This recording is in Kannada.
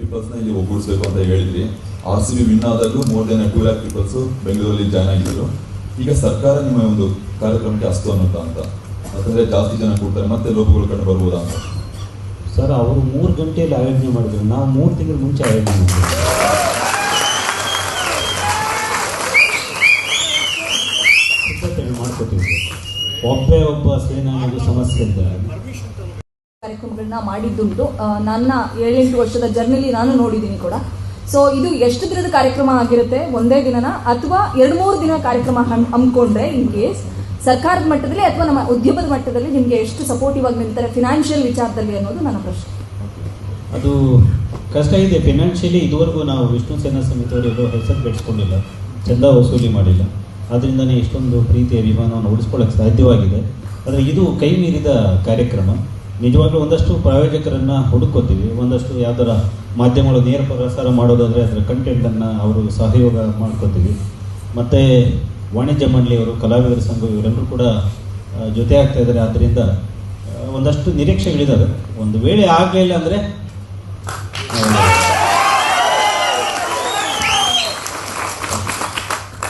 ಪೀಪಲ್ಸ್ನ ಇಲ್ಲಿ ಒಗ್ಗೂಡಿಸಬೇಕು ಅಂತ ಹೇಳಿದ್ರಿ. R C B win ಆದಾಗಲೂ more than two lakh peoples ಬೆಂಗಳೂರಲ್ಲಿ ಜಾಯ್ನ್ ಆಗಿದ್ರು. ಈಗ ಸರ್ಕಾರ ನಿಮ್ಮ ಒಂದು ಕಾರ್ಯಕ್ರಮಕ್ಕೆ ಅಸ್ತು ಅನ್ನುತ್ತಾ ಅಂತ. ಅಂದ್ರೆ ಜಾಸ್ತಿ ಜನ ಕೂಡ್ತಾರೆ, ಮತ್ತೆ ಲೋಪಗಳು ಕಂಡು ಬರ್ಬೋದಾ ಅಂತ. ಸರ್, ಅವರು ಮೂರು ಗಂಟೆಯಲ್ಲಿ ಆಯೋಜನೆ ಮಾಡಿದ್ರು. ನಾವು ಮೂರು ತಿಂಗಳ ಮುಂಚೆ ಆಯೋಜನೆ ಮಾಡಿದ್ರು ಮಾಡ್ಕೊತೀವಿ ಒಬ್ಬೇ ಒಬ್ಬ ಸೇನಾನಿಗೂ ಸಮಸ್ಯೆ ಇದ್ದಾರೆ ಕಾರ್ಯಕ್ರಮಗಳನ್ನ ಮಾಡಿದ್ದುಂಟು. ನನ್ನ ಏಳೆಂಟು ವರ್ಷದ ಜರ್ನಲಿ ನಾನು ನೋಡಿದ್ದೀನಿ ಕೂಡ. ಸೊ ಇದು ಎಷ್ಟು ದಿನದ ಕಾರ್ಯಕ್ರಮ ಆಗಿರುತ್ತೆ? ಒಂದೇ ದಿನನ? ಅಥವಾ ಎರಡು ಮೂರು ದಿನ ಕಾರ್ಯಕ್ರಮ ಹಮ್- ಹಮ್ಮಿಕೊಂಡ್ರೆ ಇನ್ ಕೇಸ್ ಸರ್ಕಾರದ ಮಟ್ಟದಲ್ಲಿ ಅಥವಾ ನಮ್ಮ ಉದ್ಯಮದ ಮಟ್ಟದಲ್ಲಿ ನಿಮಗೆ ಎಷ್ಟು ಸಪೋರ್ಟಿವ್ ಆಗಿ ನಿಲ್ತಾರೆ ಫಿನಾನ್ಷಿಯಲ್ ವಿಚಾರದಲ್ಲಿ ಅನ್ನೋದು ನನ್ನ ಪ್ರಶ್ನೆ. ಅದು ಕಷ್ಟ ಇದೆ. ಫಿನಾನ್ಷಿಯಲಿ ಇದುವರೆಗೂ ನಾವು ವಿಷ್ಣು ಸೇನಾ ಸಮಿತಿಯವರೆಲ್ಲೂ ಹೆಸರು ಬೆಳೆಸ್ಕೊಂಡಿಲ್ಲ ಚಂದ ವಸೂಲಿ ಮಾಡಿಲ್ಲ. ಅದರಿಂದನೇ ಇಷ್ಟೊಂದು ಪ್ರೀತಿಯ ಅಭಿಮಾನವನ್ನು ಉಳಿಸ್ಕೊಳ್ಳೋಕೆ ಸಾಧ್ಯವಾಗಿದೆ. ಆದರೆ ಇದು ಕೈ ಮೀರಿದ ಕಾರ್ಯಕ್ರಮ. ನಿಜವಾಗ್ಲೂ ಒಂದಷ್ಟು ಪ್ರಾಯೋಜಕರನ್ನು ಹುಡುಕೋತೀವಿ ಒಂದಷ್ಟು ಯಾವ್ದಾರ ಮಾಧ್ಯಮಗಳು ನೇರ ಪ್ರಸಾರ ಮಾಡೋದಾದರೆ ಅದರ ಕಂಟೆಂಟನ್ನು ಅವರು ಸಹಯೋಗ ಮಾಡ್ಕೋತೀವಿ. ಮತ್ತು ವಾಣಿಜ್ಯ ಮಂಡಳಿಯವರು ಕಲಾವಿದರ ಸಂಘ ಇವರೆಲ್ಲರೂ ಕೂಡ ಜೊತೆ ಆಗ್ತಾ ಇದ್ದಾರೆ. ಆದ್ದರಿಂದ ಒಂದಷ್ಟು ನಿರೀಕ್ಷೆಗಳಿದ್ದಾವೆ ಒಂದು ವೇಳೆ ಆಗಲಿಲ್ಲ ಅಂದರೆ